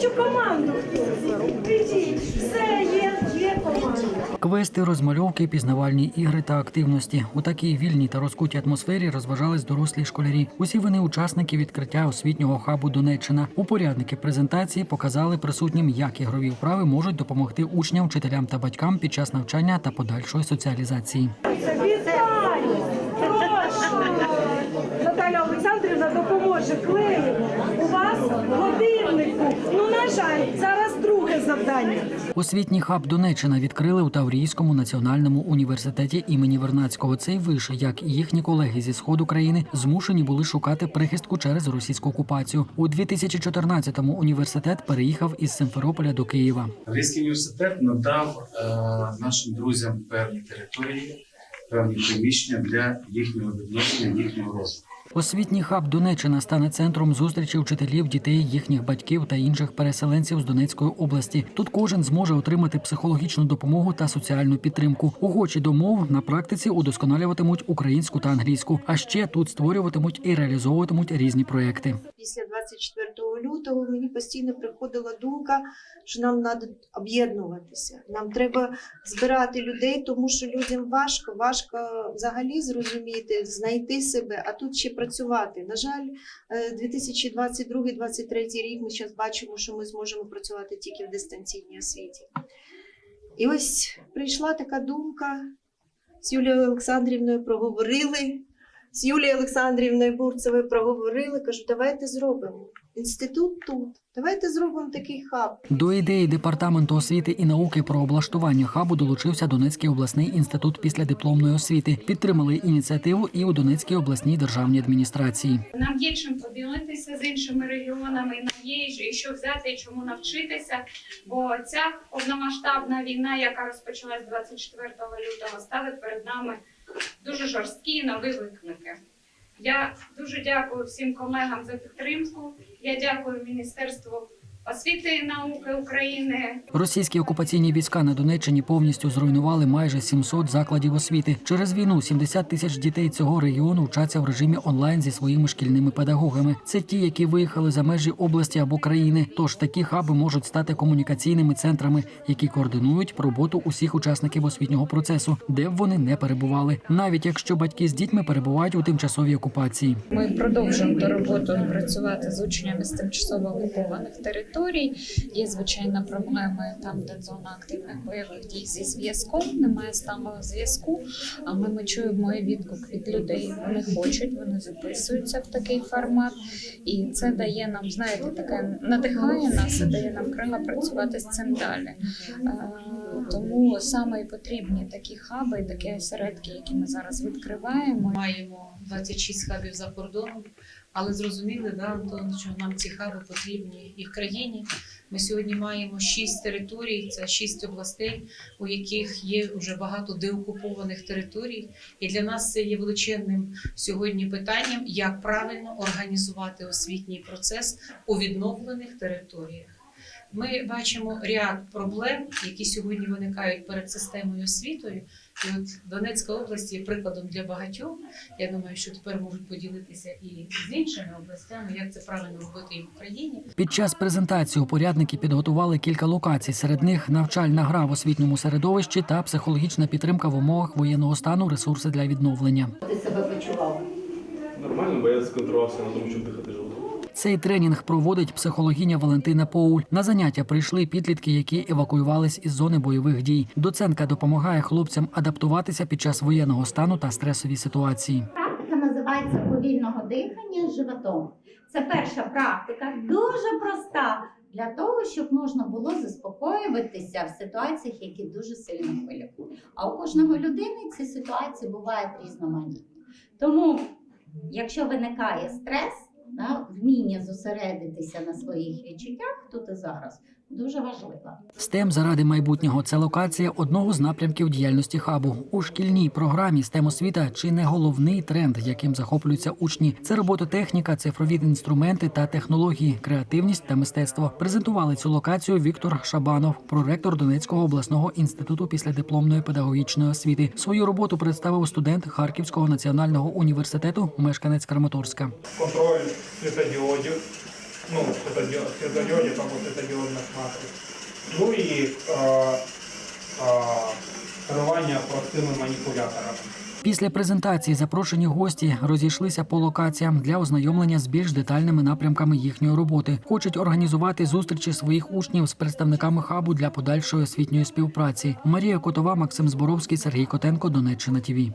Кличу команду. Все є, є команда. Квести, розмальовки, пізнавальні ігри та активності у такій вільній та розкутій атмосфері розважались дорослі школярі. Усі вони учасники відкриття освітнього хабу Донеччина. Упорядники презентації показали присутнім, як ігрові вправи можуть допомогти учням, вчителям та батькам під час навчання та подальшої соціалізації. Вітаю! Прошу! Наталя Олександрівна допоможе клею. У вас годиннику. Жаль, зараз друге завдання. Освітній хаб Донеччина відкрили у Таврійському національному університеті імені Вернацького. Цей виш, як і їхні колеги зі сходу країни, змушені були шукати прихистку через російську окупацію. У 2014-му університет переїхав із Симферополя до Києва. Англійський університет надав е, нашим друзям певні території, певні приміщення для їхнього відношення, їхнього розвитку. Освітній хаб Донеччина стане центром зустрічі вчителів, дітей, їхніх батьків та інших переселенців з Донецької області. Тут кожен зможе отримати психологічну допомогу та соціальну підтримку. Охочі до мов на практиці удосконалюватимуть українську та англійську. А ще тут створюватимуть і реалізовуватимуть різні проекти. після 24 лютого мені постійно приходила думка, що нам треба об'єднуватися. Нам треба збирати людей, тому що людям важко, важко взагалі зрозуміти, знайти себе, а тут ще працювати. На жаль, е, 2022-2023 рік ми зараз бачимо, що ми зможемо працювати тільки в дистанційній освіті. І ось прийшла така думка. З Юлією Олександрівною проговорили. З Юлією Олександрівною Бурцевою проговорили, кажу, давайте зробимо. Інститут тут, давайте зробимо такий хаб. До ідеї департаменту освіти і науки про облаштування хабу долучився Донецький обласний інститут післядипломної освіти. Підтримали ініціативу і у Донецькій обласній державній адміністрації. Нам є чим поділитися з іншими регіонами, нам є і що взяти, і чому навчитися. Бо ця повномасштабна війна, яка розпочалась 24 лютого, ставить перед нами дуже жорсткі нові виклики. Я дуже дякую всім колегам за підтримку. Я дякую Міністерству освіти і науки України, Російські окупаційні війська на Донеччині повністю зруйнували майже 700 закладів освіти. Через війну 70 тисяч дітей цього регіону вчаться в режимі онлайн зі своїми шкільними педагогами. Це ті, які виїхали за межі області або країни. Тож такі хаби можуть стати комунікаційними центрами, які координують роботу усіх учасників освітнього процесу, де б вони не перебували, навіть якщо батьки з дітьми перебувають у тимчасовій окупації. Ми продовжуємо ту роботу працювати з учнями з тимчасово окупованих територій. Є звичайно проблеми там, де зона активних бойових дій зі зв'язком, немає сталого зв'язку. Але ми чуємо і відгук від людей. Вони хочуть, вони записуються в такий формат, і це дає нам, знаєте, таке надихає нас і дає нам крила працювати з цим далі. Е, Тому саме і потрібні такі хаби, такі осередки, які ми зараз відкриваємо. маємо 26 хабів за кордоном, але зрозуміли, да, що нам ці хаби потрібні і в країні. Ми сьогодні маємо шість територій, це шість областей, у яких є вже багато деокупованих територій. І для нас це є величезним сьогодні питанням, як правильно організувати освітній процес у відновлених територіях. Ми бачимо ряд проблем, які сьогодні виникають перед системою освітою. І от Донецька область є прикладом для багатьох. Я думаю, що тепер можуть поділитися і з іншими областями, як це правильно робити і в Україні. Під час презентації упорядники підготували кілька локацій. Серед них навчальна гра в освітньому середовищі та психологічна підтримка в умовах воєнного стану, ресурси для відновлення. ти себе почував? Нормально, бо я сконцентрувався на тому, щоб дихати животом. Цей тренінг проводить психологиня Валентина Поуль. На заняття прийшли підлітки, які евакуювались із зони бойових дій. Доцентка допомагає хлопцям адаптуватися під час воєнного стану та стресовій ситуації. Практика називається повільного дихання животом. Це перша практика, дуже проста для того, щоб можна було заспокоюватися в ситуаціях, які дуже сильно хвилюють. А у кожного людини ці ситуації бувають різноманітні. Тому, якщо виникає стрес, да, вміння зосередитися на своїх відчуттях тут і зараз дуже важливо. STEM заради майбутнього це локація одного з напрямків діяльності хабу. У шкільній програмі STEM освіта чи не головний тренд, яким захоплюються учні. Це робототехніка, цифрові інструменти та технології, креативність та мистецтво. Презентували цю локацію Віктор Шабанов, проректор Донецького обласного інституту післядипломної педагогічної освіти. Свою роботу представив студент Харківського національного університету, мешканець Краматорська. Контроль світодіодів, ну, светодиод, светодиодик або светодіодних матриць. Ну і е, е, керування простими маніпуляторами. Після презентації запрошені гості розійшлися по локаціям для ознайомлення з більш детальними напрямками їхньої роботи. Хочуть організувати зустрічі своїх учнів з представниками хабу для подальшої освітньої співпраці. Марія Котова, Максим Зборовський, Сергій Котенко, Донеччина ТІВІ.